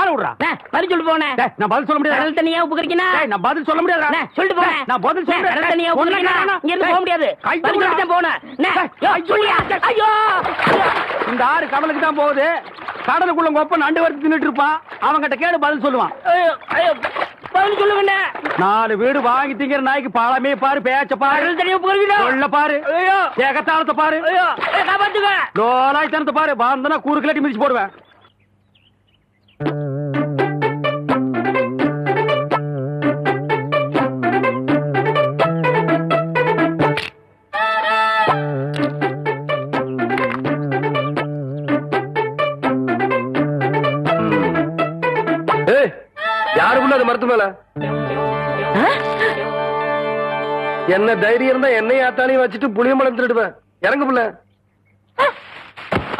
ஆள விடுறா. பதில் சொல்லிட்டு போனேன் டேய், நான் பதில் சொல்ல முடியாது. கடல் தண்ணியா நான் பதில் சொல்ல முடியாது. சொல்லிட்டு போறேன். நான் பதில் சொல்றேன் கடல் தண்ணியா உப்பு கறிக்கினா இங்க இருந்து போக முடியாது. பதில் சொல்லிட்டு போனேன் சொல்லியா? ஐயோ! இந்த ஆறு கடலுக்கு தான் போகுது. கடலுக்குள்ள கொப்ப நண்டு வறுத்து தின்னுட்டு இருப்பான். அவன்கிட்ட கேடு பதில் சொல்லுவான். பதில் சொல்லுங்கண்ணே நாலு வீடு வாங்கி திங்கிற நாய்க்கு பழமே பாரு பேச்ச பாரு. சொல்ல பாரு. ஏகத்தாளத்தை பாரு. காப்பாத்துங்க. லோலாய் தனத்தை பாரு. பாந்தனா கூறு கிளட்டி மிதிச்சு போடுவேன். என்ன தைரியம் இருந்தா என்னையும் ஆத்தாலையும் வச்சுட்டு புளியம்பழம் திருடுவேன் இறங்கு புள்ள.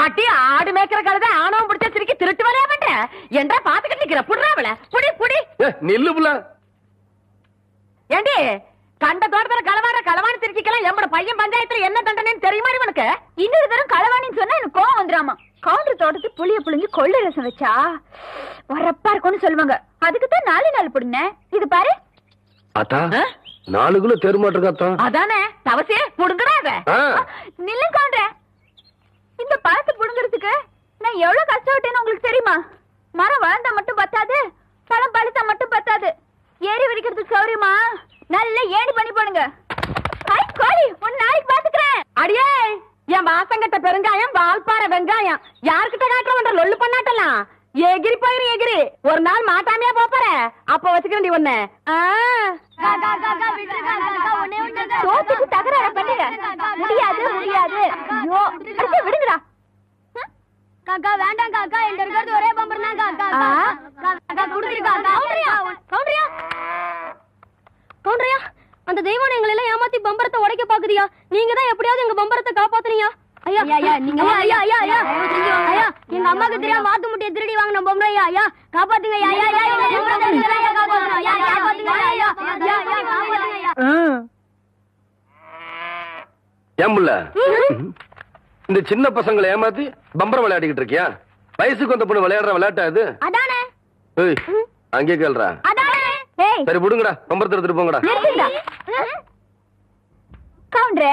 அட்டி ஆடு மேய்க்கிற கழுதை ஆணவம் பிடிச்ச சிரிக்கி திருட்டு வரையா மாட்டேன் என்றா பாத்துக்கிட்டு நிக்கிற? புடுறாவல புடி புடி. நில்லு புள்ள. ஏண்டி கண்ட தோட்டத்துல களவாட களவாணி திருச்சிக்கலாம் எம்மட பையன் பஞ்சாயத்துல என்ன தண்டனைன்னு தெரியுமா இவனுக்கு இன்னொரு தரம் களவாணின்னு சொன்னா எனக்கு கோவம் வந்துராமா கவுண்டர் தோட்டத்து புளிய புளிஞ்சு கொள்ளை ரசம் வச்சா வரப்பா இருக்கும்னு சொல்லுவாங்க. அதுக்கு தான் நாலு நாள் புடிங்க இது பாரு. ஆத்தா நாலு கிலோ தெருமாட்டிருக்காத்தா அதானே தவசே புடுங்கடாத ஆ. நில்லு கவுண்டர் இந்த பழத்தை புடுங்கிறதுக்கு நான் எவ்வளவு கஷ்டப்பட்டேன்னு உங்களுக்கு தெரியுமா? மரம் வளர்ந்தா மட்டும் பத்தாது பழம் பழுத்தா மட்டும் பத்தாது. ஏறி வடிக்கிறதுக்கு சௌரியமா? நல்ல ஏணி பண்ணி போடுங்க. ஹை கோழி உன் நாளைக்கு பாத்துக்கிறேன் அடியே என் மாசங்கட்ட பெருங்காயம் வால்பாற வெங்காயம். யார்கிட்ட காட்டுறவன்ற லொல்லு பண்ணாட்டலாம் எகிரி போயிரு எகிரி ஒரு நாள் மாட்டாமையா போப்பற அப்ப வச்சுக்கிறேன் ஒண்ணு சோத்துக்கு தகராறு பண்ணுங்க முடியாது முடியாது ஐயோ அடிச்சு விடுங்கடா காக்கா வேண்டாம் காக்கா எங்க இருக்கிறது ஒரே பம்பர் தான் காக்கா. காக்கா கவுண்டரியா கவுண்டரியா கவுண்டரியா அந்த தெய்வம் எங்களை எல்லாம் ஏமாத்தி பம்பரத்தை உடைக்க பாக்குறியா நீங்க தான் எப்படியாவது எங்க பம்பரத்தை காப்பாத்துறீங்க ஐயா ஐயா நீங்க ஐயா ஐயா ஐயா ஐயா எங்க அம்மாக்கு தெரியாம வாத்து முட்டையை திருடி வாங்கின பொம்பளை ஐயா ஐயா காப்பாத்துங்க காப்பாத்துங்க காப்பாத்துங்க இந்த சின்ன பசங்களை ஏமாத்தி பம்பரம் விளையாடிக்கிட்டு இருக்கியா வயசுக்கு வந்த பொண்ணு விளையாடுற விளையாட்டா இது அதானே ஏய் அங்கே கேள்றா அதானே ஏய் சரி விடுங்கடா பம்பரத்தை எடுத்துட்டு போங்கடா கவுண்டரே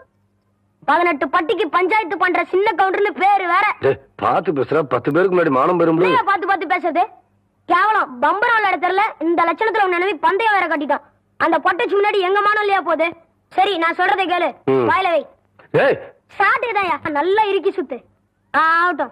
பதினெட்டு பட்டிக்கு பஞ்சாயத்து பண்ற சின்ன கவுண்டர்னு பேரு வேற. பாத்து பேசுற பத்து பேருக்கு முன்னாடி மானம் பெறும் பாத்து பாத்து பேசுறது? கேவலம். பம்பரம் விளையாட தெரியல இந்த லட்சணத்துல உன் நினைவு பந்தயம் வேற கட்டிட்டான். அந்த பொட்டைச்சு முன்னாடி எங்க மானம் இல்லையா போகுது? சரி நான் சொல்றதை கேளு. வாயில வை. சாட்டுதாயா நல்லா இறுக்கி சுத்து. ஆகட்டும்.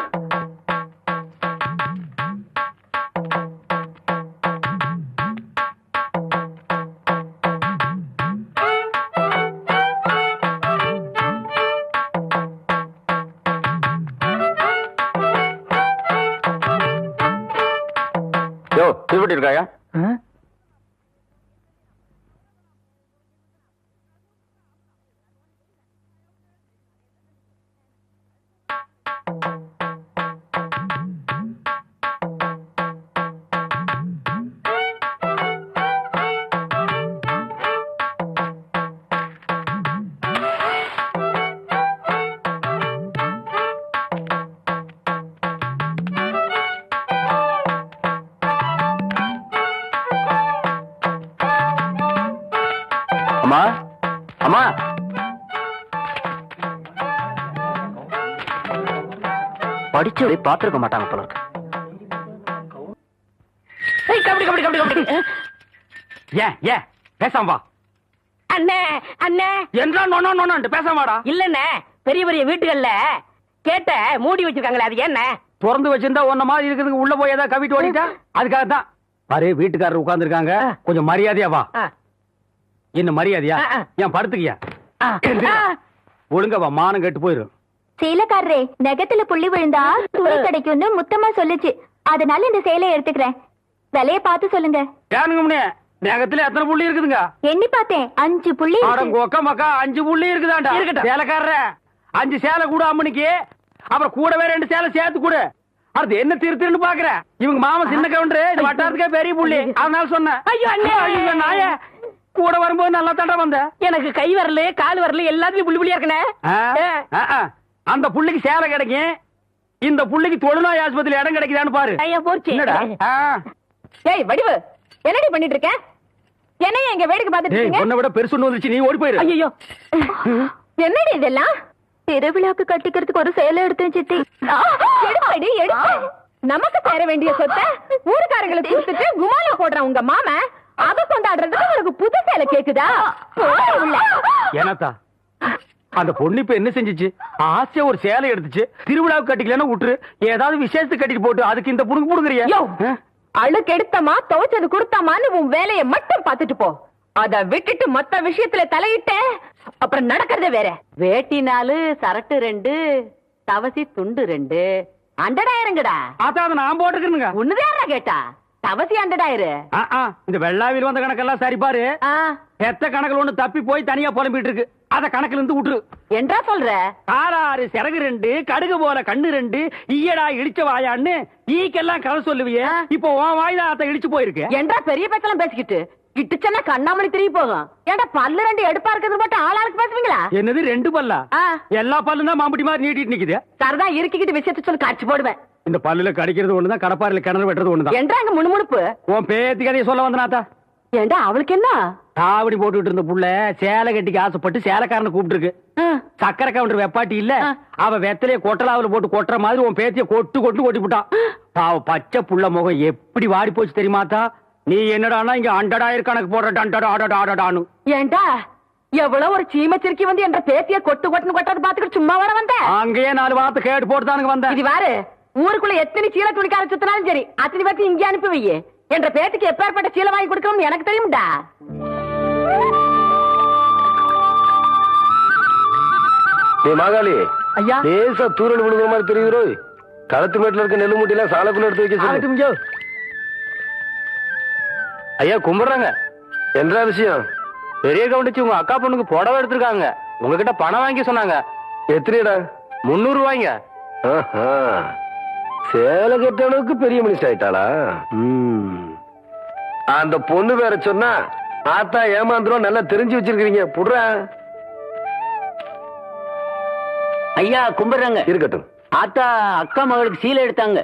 गाया படிச்சவரை பாத்திருக்க மாட்டாங்க போல இருக்கு. கபடி கபடி கபடி கபடி. ஏன் ஏன்? பேசாம வா. அண்ணே அண்ணே. என்றா நொண்ணோ நொண்ணு பேசாம வாடா. இல்லண்ணே பெரிய பெரிய வீட்டுகள்ல கேட்ட மூடி வச்சிருக்காங்களே அது என்ன? திறந்து வச்சிருந்தா உன்ன மாதிரி இருக்கிறதுக்கு உள்ள போய் ஏதாவது கவிட்டு ஓடிட்டா? அதுக்காக தான் பாரு வீட்டுக்காரர் உட்கார்ந்து இருக்காங்க கொஞ்சம் மரியாதையா வா. என்ன மரியாதையா. ஏன் படுத்துக்கியா? ஒழுங்கா வா மானம் கெட்டு போயிரும். சேலக்காரரே நெகத்துல புள்ளி விழுந்தா துணி கிடைக்கும்னு முத்தமா சொல்லுச்சு. அதனால இந்த சேலையை எடுத்துக்கிறேன். விலைய பார்த்து சொல்லுங்க. நேகத்துல எத்தனை புள்ளி இருக்குதுங்க? எண்ணி பார்த்தேன். அஞ்சு புள்ளி கொக்க மக்கா அஞ்சு புள்ளி இருக்குதாண்டா? இருக்கட்டும். சேலைக்காரர அஞ்சு சேலை கூட அம்மனிக்கு அப்புறம் கூடவே ரெண்டு சேலை சேர்த்து கொடு. அது என்ன திரு திருன்னு பாக்குற? இவங்க மாமா சின்ன கவுண்டரு இந்த வட்டாரத்துக்கே பெரிய புள்ளி. அதனால சொன்னேன். ஐயோ, அண்ணே. ஐயோ நாய. கூட வரும்போது நல்லா தண்டா வந்த. எனக்கு கை வரல கால் வரல எல்லாத்துலயும் புள்ளி புள்ளியா இருக்கனே. அந்த புள்ளிக்கு சேலை கிடைக்கும். இந்த புள்ளிக்கு தொழுநோய் ஆஸ்பத்திரி இடம் கிடைக்குதான்னு பாரு. ஐயா போச்சு. என்னடா. ஏய் வடிவு என்னடி பண்ணிட்டு இருக்க? என்னைய இங்க வேடிக்கை பார்த்துட்டு இருக்கீங்க? உன்னை விட பெருசு ஒண்ணு வந்துச்சு நீ ஓடி போயிரு. ஐயோ என்னடி இதெல்லாம்? திருவிழாக்கு கட்டிக்கிறதுக்கு ஒரு சேலை எடுத்தேன் சித்தி எடுப்படி எடுப்பு நமக்கு தர வேண்டிய சொத்தை ஊருக்காரங்களுக்கு கொடுத்துட்டு குமால போடுற உங்க மாமன் அத கொண்டாடுறதுக்கு உனக்கு புது சேலை கேக்குதா? ஏனாத்தா அந்த பொண்ணு இப்ப என்ன செஞ்சுச்சு? ஆசையா ஒரு சேலை எடுத்துச்சு. திருவிழாவுக்கு கட்டிக்கலன்னா விட்டுரு ஏதாவது விசேஷத்துக்கு கட்டிட்டு போட்டு அதுக்கு இந்த புடுங்க புடுங்குறியா அழுக்கு எடுத்தமா துவைச்சது கொடுத்தமான்னு உன் வேலையை மட்டும் பார்த்துட்டு போ. அத விட்டுட்டு மத்த விஷயத்துல தலையிட்ட அப்புறம் நடக்கிறதே வேற. வேட்டி நாலு சரட்டு ரெண்டு தவசி துண்டு ரெண்டு. அண்டடாயிரங்கடா. அதான் அதை நான் போட்டுக்கிறேனுங்க ஒண்ணுதான் கேட்டா? தவசி அண்டடாயிரு. ஆ, ஆ, இந்த வெள்ளாவில் வந்த கணக்கெல்லாம் சரி பாரு. எத்த கணக்குல ஒண்ணு தப்பி போய் தனியா புலம்பிட்டு இருக்கு. அத கணக்குல இருந்து விட்டுரு. என்றா சொல்ற? காராறு சிறகு ரெண்டு கடுகு போல கண்ணு ரெண்டு ஈயடா இடிச்ச வாயான்னு ஈக்கெல்லாம் கதை சொல்லுவியே. இப்போ உன் வாய்தான் அத்த இடிச்சு போயிருக்கு. என்றா பெரிய பேச்செல்லாம் பேசிக்கிட்டு. கிட்டுச்சன்னா கண்ணாமணி திரும்பி போகும். ஏன்டா பல்லு ரெண்டு எடுப்பா இருக்கிறது மட்டும் ஆளாருக்கு பேசுவீங்களா? என்னது ரெண்டு பல்லா. எல்லா பல்லும் தான் மாம்பட்டி மாதிரி நீட்டிட்டு நிக்குது. சரிதான் இருக்கிக்கிட்டு விஷயத்த சொல்லி காட்சி போடுவேன். இந்த பல்லுல கடிக்கிறது ஒண்ணுதான் கடப்பாரில கிணறு வெட்டுறது ஒண்ணுதான். என்றா அங்க முணுமுணுப்பு? உன் பேத்தி கதையை சொல்ல வந்தனாத்தா. ஏண்டா அவளுக்கு என்ன? காவடி போட்டுட்டு இருந்த புள்ள சேலை கட்டிக்கு ஆசைப்பட்டு சேலைக்காரனை கூப்பிட்டு இருக்கு ஆ. சக்கரை கவுண்டர் வெப்பாட்டி இல்ல. அவ வெத்தலைய கொட்டலாவுல போட்டு கொட்டுற மாதிரி உன் பேத்திய கொட்டு கொட்டு கொட்டி விட்டான் பாவ பச்சை புள்ள முகம் எப்படி வாடி போச்சு தெரியுமாத்தா நீ என்னடானா இங்க அண்டடாயிரம் கணக்கு போடுற டண்டடா அடடா அடடான்னு ஏண்டா? எவ்வளவு ஒரு சீமச்சிருக்கி வந்து என்ற பேத்திய கொட்டு கொட்டுன்னு கொட்டது பாத்துக்கிட்டு சும்மா வர வந்த? அங்கேயே நாலு வார்த்தை கேட்டு போட்டுதானுங்க வந்தேன் இது வாரு ஊருக்குள்ள எத்தனை சீல துணிக்கார சுத்தினாலும் சரி அத்தனை பேர்த்து இங்கே அனுப்பி வையே. என்ற பேத்துக்கு எப்பேற்பட்ட சீலை வாங்கி கொடுக்கணும்னு எனக்கு தெரியும்டா. மாகாளி. ஐயா. லேசா தூரல் விழுகிற மாதிரி தெரியுது களத்து மேட்டுல இருக்க நெல்லு மூட்டையெல்லாம் சாலைக்குள்ள எடுத்து வைக்க ஐயா. கும்பிடுறாங்க. என்ன விஷயம்? பெரிய கவுண்டிச்சு உங்க அக்கா பொண்ணுக்கு புடவை எடுத்திருக்காங்க. உங்ககிட்ட பணம் வாங்கி சொன்னாங்க. எத்தனைடா முன்னூறு ரூபாய்ங்க. சேலை கட்ட அளவுக்கு பெரிய மனுஷன் ஆயிட்டாளா. அந்த பொண்ணு வேற சொன்னா ஆத்தா ஏமாந்துரும் நல்லா தெரிஞ்சு வச்சிருக்கீங்க புடுற. ஐயா கும்பிடுறாங்க. இருக்கட்டும். ஆத்தா அக்கா மகளுக்கு சீலை எடுத்தாங்க.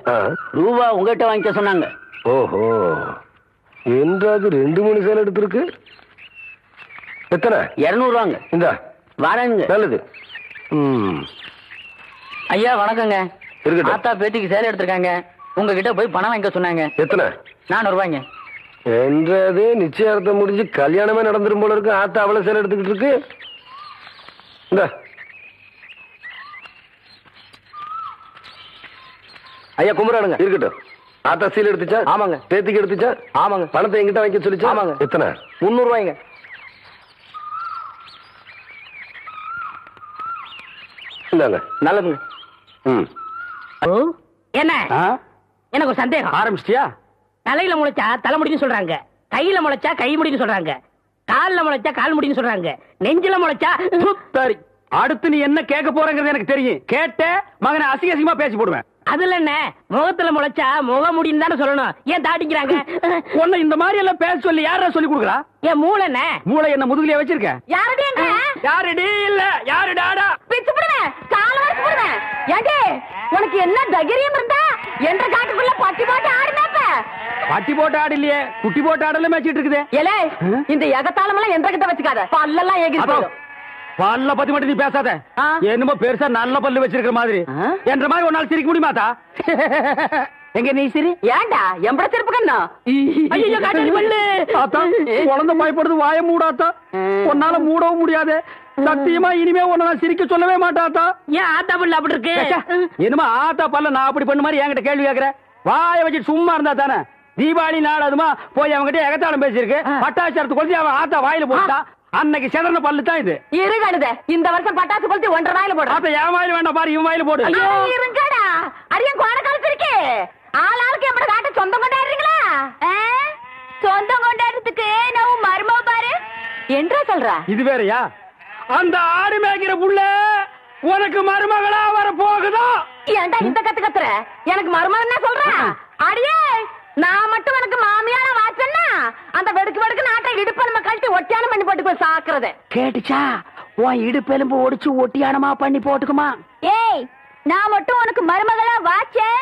ரூபா உங்ககிட்ட வாங்கிக்க சொன்னாங்க. ஓஹோ. என்றாது ரெண்டு மூணு சேலை எடுத்திருக்கு. எத்தனை? இருநூறுவாங்க. இந்தா. வரேங்க நல்லது. ஐயா வணக்கங்க. இருக்கட்டும். ஆத்தா பேத்திக்கு சேலை எடுத்திருக்காங்க. உங்ககிட்ட போய் பணம் வாங்கிக்க சொன்னாங்க. எத்தனை? நானூறு ரூபாய்ங்க என்றது நிச்சயார்த்தம் முடிஞ்சு கல்யாணமே நடந்துரும் போல இருக்கு. ஆத்தா அவ்வளவு சேலை எடுத்துக்கிட்டு இருக்கு. இந்த. ஐயா கும்பிடானுங்க இருக்கட்டும். ஆத்தா சீல் எடுத்துச்சா? ஆமாங்க. பேத்திக்கு எடுத்துச்சா? ஆமாங்க. பணத்தை எங்கிட்ட வாங்கி சொல்லிச்சா? ஆமாங்க. எத்தனை? முந்நூறு ரூபாய்ங்க இந்தாங்க. நல்லதுங்க. ம். என்ன ஆ? எனக்கு ஒரு சந்தேகம். ஆரம்பிச்சிட்டியா? தலையில முளைச்சா தலைமுடின்னு சொல்றாங்க. கையில முளைச்சா கை முடின்னு சொல்றாங்க. கால்ல முளைச்சா கால் முடின்னு சொல்றாங்க. நெஞ்சில முளைச்சா சரி அடுத்து நீ என்ன கேட்க போறங்கிறது எனக்கு தெரியும். கேட்ட மகனை அசிங்க அசிங்கமா பேசி போடுவேன். அதுல என்ன? முகத்துல முளைச்சா முக முடின்னு தானே சொல்லணும். ஏன் தாட்டிக்கிறாங்க? உன்னை இந்த மாதிரி எல்லாம் பேச சொல்லி யாரா சொல்லி கொடுக்குறா? ஏன் மூளை என்ன? மூளை என்ன முதுகுலயே வச்சிருக்க? யாரடி யாருடி? இல்ல யாரு டாடா பிச்சு போடுவேன் கால வரைக்கும் போடுவேன் உனக்கு என்ன தைரியம் இருந்தா என்ற காட்டுக்குள்ள பட்டி போட்டு ஆடினாப்ப? பட்டி போட்டு ஆடு இல்லையே குட்டி போட்டு ஆடல மேய்ச்சிட்டு இருக்குது. ஏலே இந்த எகத்தாளம் எல்லாம் என்ற கிட்ட வச்சுக்காத. பல்லெல்லாம் அதோ, போடும் பல்ல பத்தி மட்டும் நீ பேசாத. என்னமோ பெருசா நல்ல பல்லு வச்சிருக்கிற மாதிரி? என்ற மாதிரி ஒரு நாள் சிரிக்க முடியுமாத்தா? எங்க நீ சிரி? ஏன்டா? எம்பட செருப்பு கண்ணா? ஐயோ பல்லு. ஆத்தா குழந்தை பயப்படுது வாய மூடாத்தா. உன்னால மூடவும் முடியாது. சத்தியமா இனிமே உன்னை நான் சிரிக்க சொல்லவே மாட்டாத்தா ஏன் ஆத்தா பல்லு அப்படி இருக்கு? என்னமா ஆத்தா பல்ல நான் அப்படி பண்ண மாதிரி என்கிட்ட கேள்வி கேக்குற? வாய வச்சுட்டு சும்மா இருந்தா தானே? தீபாவளி நாள் அதுமா போய் அவன்கிட்ட எகத்தாளம் பேசியிருக்கு. பட்டாச்சாரத்து கொளுத்தி அவன் ஆத்தா வாயில போட்டா அன்னைக்கு செதறன பல்லு தான் இது. இரு கழுத இந்த வருஷம் பட்டாசு கொளுத்தி ஒன்றரை நாயில போடுறேன் ஆத்தா என் வாயில வேண்டாம் பாரு இவன் வாயில போடு. இருங்கடா. அடியன் கோண கலத்திருக்கே ஆள் ஆளுக்கு எம்பட காட்ட சொந்தம் கொண்டாடுறீங்களா? சொந்தம் கொண்டாடுறதுக்கு நான் உன் மருமக பாரு. என்றா சொல்ற? இது வேறயா? அந்த ஆடு மேய்க்கிற புள்ள உனக்கு மருமகளா வர போகுதோ ஏன்டா இந்த கத்து கத்துற? எனக்கு மருமகன் என்ன சொல்ற? அடியே நான் மட்டும் உனக்கு மாமியார வாச்சன்னா அந்த வெடுக்கு வெடுக்கு நாட்டை இடுப்ப நம்ம கழட்டி ஒட்டியானம் பண்ணி போட்டு போய் சாக்குறது. கேட்டுச்சா? உன் இடுப்பெலும்பு ஒடிச்சு ஒட்டியானமா பண்ணி போட்டுக்குமா? ஏய் நான் மட்டும் உனக்கு மருமகளா வாச்சேன்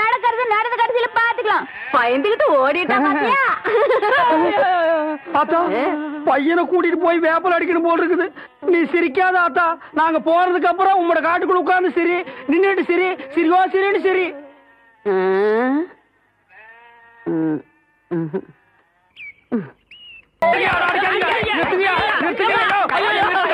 நடக்கிறது நடந்த கடைசியில பாத்துக்கலாம். பயந்துகிட்டு ஓடிட்டா பாத்தியா? ஆத்தா பையனை கூட்டிட்டு போய் வேப்பல் அடிக்கணும் போல் இருக்குது. நீ சிரிக்காத ஆத்தா. நாங்க போறதுக்கு அப்புறம் உங்களோட காட்டுக்குள்ள உட்கார்ந்து சரி நின்னுட்டு சரி சிரிவா சிரின்னு சரி. குழந்தை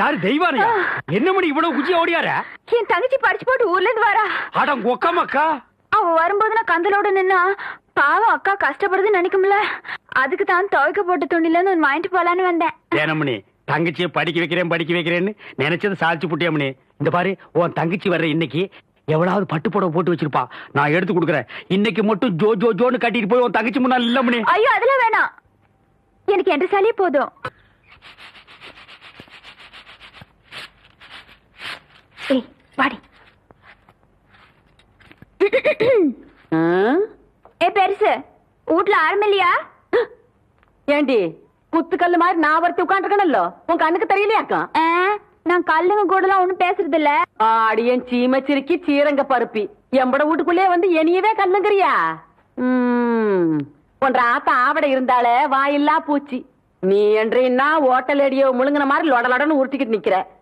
யாரு தெய்வானையா? என்ன மணி இவ்வளவு குச்சி ஓடியார? என் தங்கச்சி படிச்சு போட்டு ஊர்ல இருந்து வரா அடம் கொக்கமக்கா அவ வரும்போது நான் கந்தலோட நின்னா பாவம் அக்கா கஷ்டப்படுதுன்னு நினைக்கும்ல. அதுக்கு தான் துவைக்க போட்ட துணில இருந்து வாங்கிட்டு போலான்னு வந்தேன். ஏனமணி தங்கச்சியை படிக்க வைக்கிறேன் படிக்க வைக்கிறேன்னு நினைச்சது சாதிச்சு புட்டியாமணி. இந்த பாரு உன் தங்கச்சி வர்ற இன்னைக்கு எவ்வளவு பட்டு புடவை போட்டு வச்சிருப்பா. நான் எடுத்து கொடுக்குறேன். இன்னைக்கு மட்டும் ஜோ ஜோ ஜோன்னு கட்டிட்டு போய் உன் தங்கச்சி முன்னாள் இல்ல மணி ஐயோ அதெல்லாம் வேணாம். எனக்கு என்ற சாலியே போதும். ஏய் வாடி. ஏ பெருசு வீட்ல ஆரம்பம் இல்லையா? ஏண்டி குத்துக்கல்லு மாதிரி நான் ஒருத்தி உட்காந்துருக்கணும்ல உன் கண்ணுக்கு தெரியலையாக்கா? நான் கல்லுங்க கூடலாம் ஒண்ணும் பேசுறது இல்ல ஆடியன் சீமச்சிருக்கி சீரங்க பருப்பி. எம்பட வீட்டுக்குள்ளே வந்து என்னையவே கல்லுங்கிறியா? ம், உன்ற ஆத்தா ஆவட இருந்தாலே வாயில்லா பூச்சி. நீ என்றீன்னா ஓட்டல் அடியோ முழுங்கின மாதிரி லொட லொடன்னு உருட்டிக்கிட்டு நிக்கிற.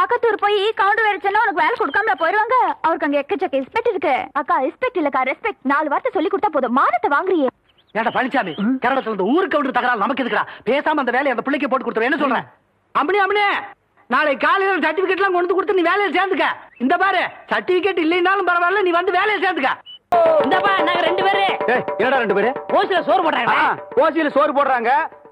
பக்கத்தூர் போய் கவுண்டர் வேற சொன்னா உனக்கு வேலை கொடுக்காமல போயிருவாங்க. அவருக்கு அங்க எக்கச்சக்க ரெஸ்பெக்ட் இருக்கு. அக்கா ரெஸ்பெக்ட் இல்லக்கா ரெஸ்பெக்ட் நாலு வார்த்தை சொல்லி கொடுத்தா போதும். மானத்தை வாங்குறியே. ஏடா பழனிசாமி கரடத்துல இந்த ஊருக்கு கவுண்டர் தகராறு நமக்கு எதுக்குடா? பேசாம அந்த வேலையை அந்த பிள்ளைக்கு போட்டு கொடுத்துரு. என்ன சொல்றேன் அம்மனி அம்மனி நாளை காலையில சர்டிபிகேட் எல்லாம் கொண்டு வந்து கொடுத்து நீ வேலையில சேர்ந்துக்க. இந்த பாரு சர்டிபிகேட் இல்லைனாலும் பரவாயில்ல நீ வந்து வேலையில சேர்ந்துக்க. இந்தப்பா நாங்க ரெண்டு பேரு. என்னடா ரெண்டு பேரு? ஓசில சோறு போடுறாங்க. ஓசியில சோறு போடுறாங்க.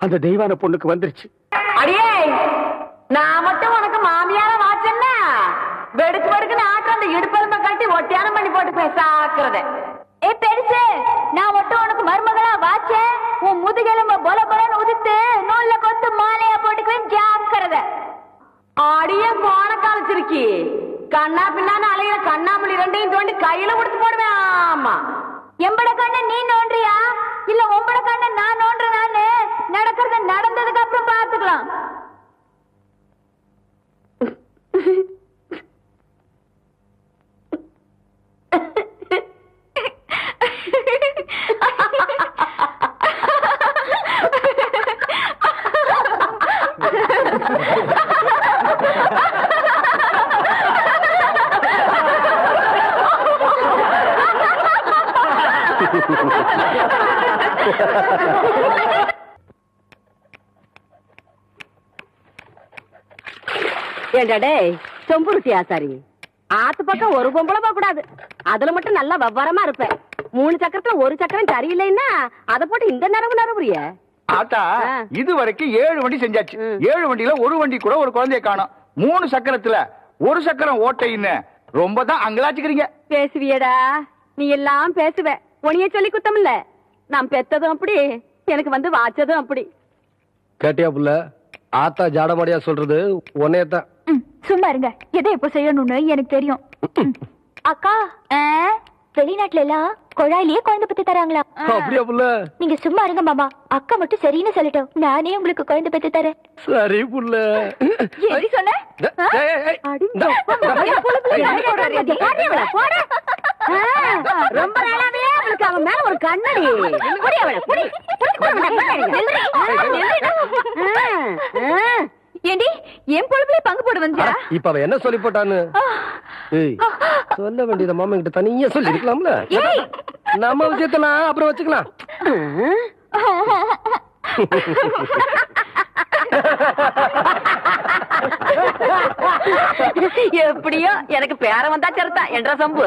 அந்த தெய்வான பொண்ணுக்கு வந்துருச்சு. அடியே நான் மட்டும் உனக்கு மாமியார வாச்சேன்னா வெடுக்கு வெடுக்குன்னு ஆட்டு அந்த இடுப்பெருமை கட்டி ஒட்டியான பண்ணி போட்டு பேசாக்குறத. ஏ பெருசு நான் மட்டும் உனக்கு மருமகளா வாச்சேன் உன் முதுகெலும்ப பொல பொலன்னு உதித்து நூல்ல கொத்து மாலையா போட்டுக்குவேன் ஜாக்கிரதை அடியே கோண காலச்சிருக்கி. கண்ணா பின்னான்னு அலையில கண்ணாமொழி ரெண்டையும் தோண்டி கையில கொடுத்து போடுவேன் ஆமா. எம்பட கண்ண நீ நோன்றியா? இல்ல உம்பட கண்ண நான் நோன்றனான்னு? நடக்கிறது நடந்ததுக்கு அப்புறம் பாத்துக்கலாம் ha! டேய் செம்புருத்தி ஆசாரி. ஆத்து பக்கம் ஒரு பொம்பளை போக கூடாது. அதுல மட்டும் நல்லா விவரமா இருப்பேன் மூணு சக்கரத்துல ஒரு சக்கரம் சரியில்லைன்னா அத போட்டு இந்த நரம்பு நரம்புறிய? ஆத்தா. இது வரைக்கும் ஏழு வண்டி செஞ்சாச்சு. ஏழு வண்டியில ஒரு வண்டி கூட ஒரு குழந்தைய காணோம். மூணு சக்கரத்துல ஒரு சக்கரம் ஓட்டைன்னு. ரொம்ப தான் அங்கலாச்சுக்கிறீங்க. பேசுவியடா. நீ எல்லாம் பேசுவ. உனிய சொல்லி குத்தம் இல்ல நான் பெத்ததும் அப்படி எனக்கு வந்து வாச்சதும் அப்படி. கேட்டியா புள்ள? ஆத்தா ஜாடமாடியா சொல்றது உன்னைய தான் ம், சும்மா இருங்க எதை எப்போ செய்யணும்னு எனக்கு தெரியும். அக்கா? வெளிநாட்டுல எல்லாம் குழாயிலேயே குழந்தை பத்தி தராங்களா? நீங்க சும்மா இருங்க மாமா. அக்கா மட்டும் சரின்னு சொல்லட்டும். நானே உங்களுக்கு குழந்தை பெத்து தரேன். சரி புள்ள. எது சொன்ன. ரொம்ப நாளாவே அவளுக்கு அவன் மேல ஒரு கண்ணடி. புடி அவளை. ஏண்டி என் பொழுப்புல பங்கு போட வந்தியா? இப்ப அவ என்ன சொல்லி போட்டான்னு? சொல்ல வேண்டியத மாமா கிட்ட தனியா சொல்லி இருக்கலாம்ல நம்ம விஷயத்தெல்லாம் அப்புறம் வச்சுக்கலாம். எப்படியோ எனக்கு பேர வந்தா சரித்தா என்ற சம்பு.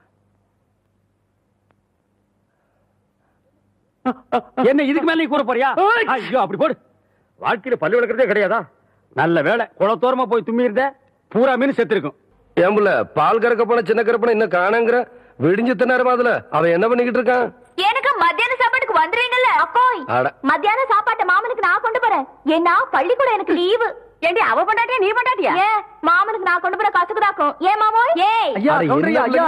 என்ன இதுக்கு மேல நீ கூற போறியா? ஐயோ அப்படி போடு. வாழ்க்கையில பல்லு விளக்குறதே கிடையாதா? நல்ல வேலை. குளத்தோரமா போய் தும்மி இருந்த பூரா மீன் செத்து இருக்கும் ஏம்புல பால் கறக்க போன சின்ன கறப்பன இன்னும் காணங்கிற? விடிஞ்சு நேரமா அதுல அவன் என்ன பண்ணிக்கிட்டு இருக்கான்? எனக்கு மத்தியான சாப்பாட்டுக்கு வந்துருவீங்கல்ல அட. மத்தியான சாப்பாட்டை மாமனுக்கு நான் கொண்டு போறேன். ஏன்னா பள்ளிக்கூடம் எனக்கு லீவு. ஏண்டி அவ பண்ணாட்டியா நீ பண்ணாட்டியா ஏன் மாமனுக்கு நான் கொண்டு போற கசுக்குதாக்கும் ஏன் மாமோய்? ஏய். ஐயா ஐயா.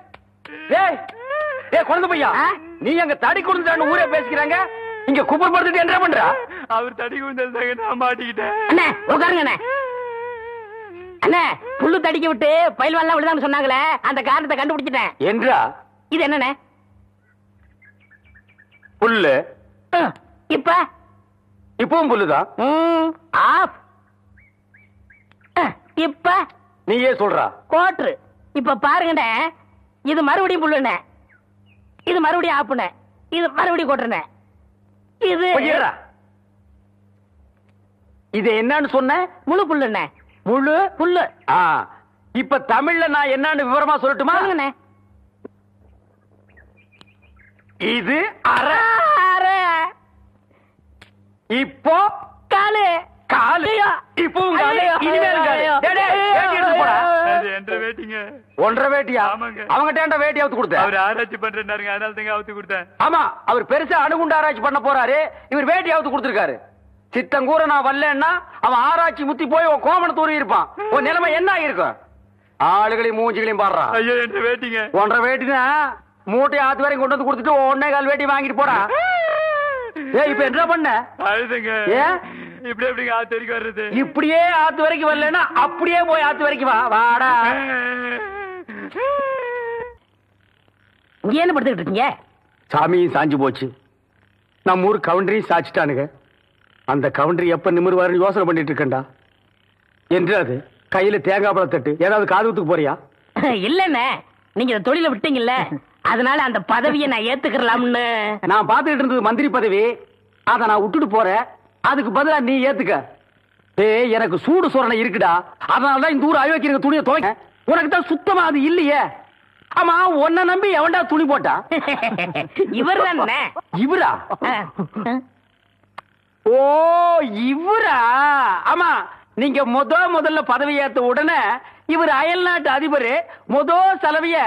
குழந்தை பையா? நீ அங்க தடி கொடுத்தான்னு ஊரே பேசிக்கிறாங்க. இங்க குப்பர் படுத்துட்டு என்ன பண்றா? அவர் தடி குந்தல் நான் மாட்டிக்கிட்டேன். அண்ணே உட்காருங்க அண்ணே. அண்ணே புல்லு தடிக்க விட்டு பயில்வான்லாம் விழுதான்னு சொன்னாங்களே அந்த காரணத்தை கண்டுபிடிச்சிட்டேன். என்றா? இது என்னண்ணே? புல்லு. இப்ப? இப்பவும் புல்லுதான் ஆஃப். இப்ப? நீயே சொல்றா. கோட்ரு இப்ப பாருங்கண்ணே இது மறுபடியும் புல்லுண்ணே. இது மறுபடியும் ஆப்புண்ணே. இது மறுபடியும் கோட்டுறண்ணே. இது இது என்னன்னு சொன்ன? முழு புல்லுண்ணே. முழு? புல்லு. இப்ப தமிழ்ல நான் என்னன்னு விவரமா சொல்லட்டுமா? இது அரை அரை இப்போ? காலு. காலு ஐயோ. இப்பவும் காலு ஐயோ. இனிமேலும் காலு ஐயோ. டேய், டேய், வேட்டி எடுத்து போடா. அது என்ற வேட்டிங்க? ஒன்றரை வேட்டியா? ஆமாங்க. அவங்கிட்ட வேட்டி அவுத்து கொடுத்த? அவர் ஆராய்ச்சி பண்றாருங்க அதனால தாங்க அவுத்து கொடுத்தேன். ஆமா அவர் பெருசா அணுகுண்டு ஆராய்ச்சி பண்ண போறாரு. இவர் வேட்டி அவுத்து கொடுத்திருக்காரு. சித்தங்கூர நான் வரலன்னா அவன் ஆராய்ச்சி முத்தி போய் உன் கோமண தூரி இருப்பான். உன் நிலைமை என்ன ஆயிருக்கும் ஆளுகளையும் மூஞ்சிகளையும் பாடுறான் ஐயோ என்ற வேட்டிங்க? ஒன்றரை வேட்டினா மூட்டையை ஆத்து வரைக்கும் கொண்டு வந்து கொடுத்துட்டு ஒன்னே கால் வேட்டி வாங்கிட்டு போடா. ஏய் இப்ப என்ன பண்ண? ஏன்? இப்படி எப்படிங்க ஆத்து வரைக்கும் வர்றது? இப்படியே ஆத்து வரைக்கும் வரலன்னா அப்படியே போய் ஆத்து வரைக்கும் வா வாடா. என்ன படுத்துக்கிட்டு இருக்கீங்க? சாமியும் சாஞ்சு போச்சு. நம்ம ஊர் கவுண்டரையும் சாச்சிட்டானுங்க அந்த கவுண்டரி எப்ப நிமிருவாருன்னு யோசனை பண்ணிட்டு இருக்கேன்டா. என்று அது? கையில தேங்காய் பழம் தட்டு. ஏதாவது காதுகுத்துக்கு போறியா? இல்லண்ணே நீங்க இந்த தொழில விட்டீங்கல்ல அதனால அந்த பதவியை நான் ஏத்துக்கலாம்னு நான் பார்த்துக்கிட்டு இருந்தது மந்திரி பதவி. அதை நான் விட்டுட்டு போறேன். அதுக்கு பதிலா நீ ஏத்துக்க. ஏய் எனக்கு சூடு சொரணை இருக்குடா. அதனால தான் இந்த ஊர் அயோக்கியங்க துணியை துவைக்க. உனக்கு தான் சுத்தமா அது இல்லையே. ஆமா உன்னை நம்பி எவன்டா துணி போட்டா? இவர்? தானே இவரா ஓ இவரா? ஆமா நீங்க முத முதல்ல பதவி ஏத்த உடனே இவர் அயல் நாட்டு அதிபர் முத செலவிய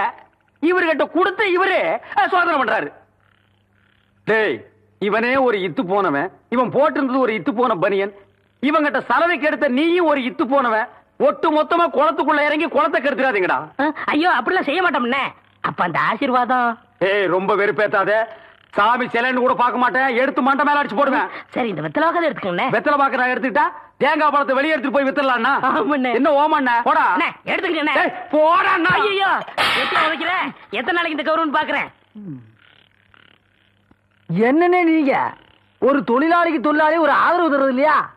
இவர்கிட்ட கொடுத்து இவரு சோதனை பண்றாரு. டேய் இவனே ஒரு இத்து போனவன். இவன் போட்டிருந்தது ஒரு இத்து போன பனியன். இவங்கிட்ட சலவைக்கு எடுத்த நீயும் ஒரு இத்து போனவன். ஒட்டு மொத்தமா குளத்துக்குள்ள இறங்கி குளத்தை கெடுத்துறாதீங்கடா. ஐயோ அப்படிலாம் செய்ய மாட்டோம்ண்ணே அப்ப அந்த ஆசீர்வாதம்? ஏய் ரொம்ப வெறுப்பேத்தாத. சாமி சிலைன்னு கூட பார்க்க மாட்டேன். எடுத்து மண்டை மேல அடிச்சு போடுவேன். சரி இந்த வெத்தலாக எடுத்துக்கண்ணே வெத்தலை பாக்க நான் எடுத்துக்கிட்டா தேங்காய் பழத்தை வெளியே எடுத்துட்டு போய் வித்துடலாம்னா ஆமாண்ணே. என்ன ஓமண்ண போடா. அண்ணே, எடுத்துக்கிட்டேண்ணே ஏய், போடாண்ணா ஐயோ எத்தனை உதைக்கிற எத்தனை நாளைக்கு இந்த கௌரவம் பாக்குறேன். என்னன்னு நீங்க? ஒரு தொழிலாளிக்கு தொழிலாளி ஒரு ஆதரவு தர்றது இல்லையா?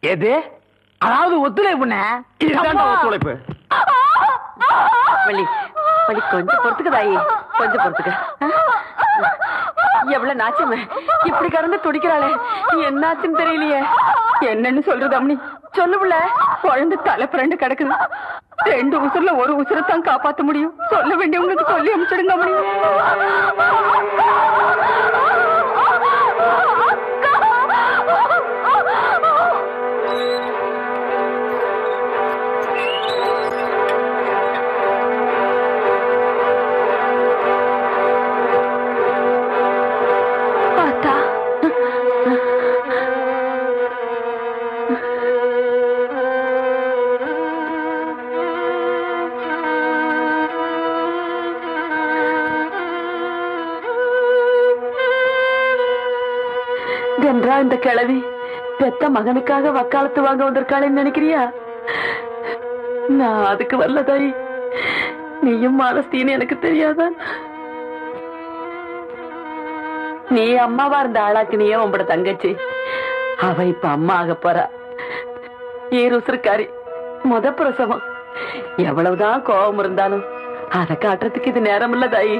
எது? அதாவது ஒத்துழைப்புண்ணே இதுதான்டா ஒத்துழைப்பு. வள்ளி வள்ளி கொஞ்சம் பொறுத்துக்க தாயி. கொஞ்சம் பொறுத்துக்க. எவ்வளவு நாச்சுமே. இப்படி கறந்து துடிக்கிறாளே. என்னாச்சுன்னு தெரியலையே. என்னன்னு சொல்றது அம்மனி சொல்லு புள்ள. குழந்தை தலை பிறண்டு கிடக்குது. ரெண்டு உசுர்ல ஒரு உசுரத்தான் காப்பாத்த முடியும். சொல்ல வேண்டியவங்களுக்கு சொல்லி அனுப்பிச்சிடுங்க அம்மனி கிழவி பெத்த மகனுக்காக வக்காலத்து வாங்க வந்திருக்காளேன்னு நினைக்கிறியா? நான் அதுக்கு வரல தாய் நீயும் மாலஸ்தீன்னு எனக்கு தெரியாதா? நீ அம்மாவா இருந்த ஆளாக்கு நீயே உங்களோட தங்கச்சி. அவ இப்ப அம்மா ஆக போறா. ஈருசுருக்காரி முத பிரசவம். எவ்வளவுதான் கோபம் இருந்தாலும் அதை காட்டுறதுக்கு இது நேரம் இல்ல தாயி.